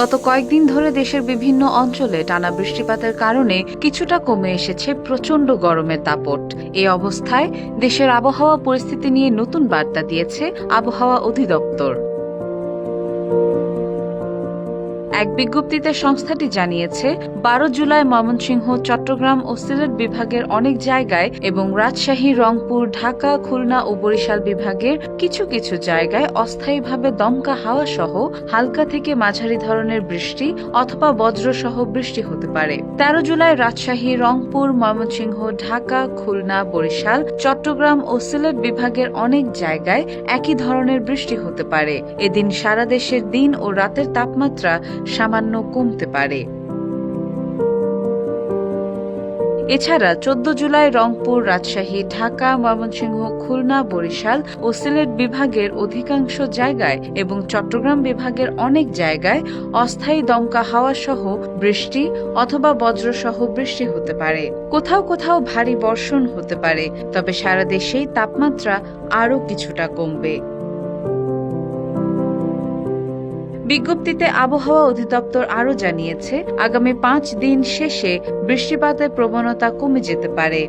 গত কয়েকদিন ধরে দেশের বিভিন্ন অঞ্চলে টানা বৃষ্টিপাতের কারণে কিছুটা কমে এসেছে প্রচণ্ড গরমের দাপট। এই অবস্থায় দেশের আবহাওয়া পরিস্থিতি নিয়ে নতুন বার্তা দিয়েছে আবহাওয়া অধিদপ্তর। এক বিজ্ঞপ্তিতে সংস্থাটি জানিয়েছে, বারো জুলাই ময়মনসিংহ, চট্টগ্রাম ও সিলেট বিভাগের অনেক জায়গায় এবং রাজশাহী, রংপুর, ঢাকা, খুলনা ও বরিশাল বিভাগের কিছু কিছু জায়গায় অস্থায়ীভাবে দমকা হাওয়া সহ হালকা থেকে মাঝারি ধরনের বৃষ্টি অথবা বজ্রসহ বৃষ্টি হতে পারে। তেরো জুলাই রাজশাহী, রংপুর, ময়মনসিংহ, ঢাকা, খুলনা, বরিশাল, চট্টগ্রাম ও সিলেট বিভাগের অনেক জায়গায় একই ধরনের বৃষ্টি হতে পারে। এদিন সারা দেশের দিন ও রাতের তাপমাত্রা সামান্য কমতে পারে। এছাড়া চোদ্দ জুলাই রংপুর রাজশাহী, ঢাকা, ময়মনসিংহ, খুলনা, বরিশাল ও সিলেট বিভাগের অধিকাংশ জায়গায় এবং চট্টগ্রাম বিভাগের অনেক জায়গায় অস্থায়ী দমকা হাওয়া সহ বৃষ্টি অথবা বজ্রসহ বৃষ্টি হতে পারে। কোথাও কোথাও ভারী বর্ষণ হতে পারে, তবে সারা দেশেই তাপমাত্রা আরও কিছুটা কমবে। বিজ্ঞপ্তিতে আবহাওয়া অধিদপ্তর আরও জানিয়েছে আগামী পাঁচ দিন শেষে বৃষ্টিপাতের প্রবণতা কমে যেতে পারে।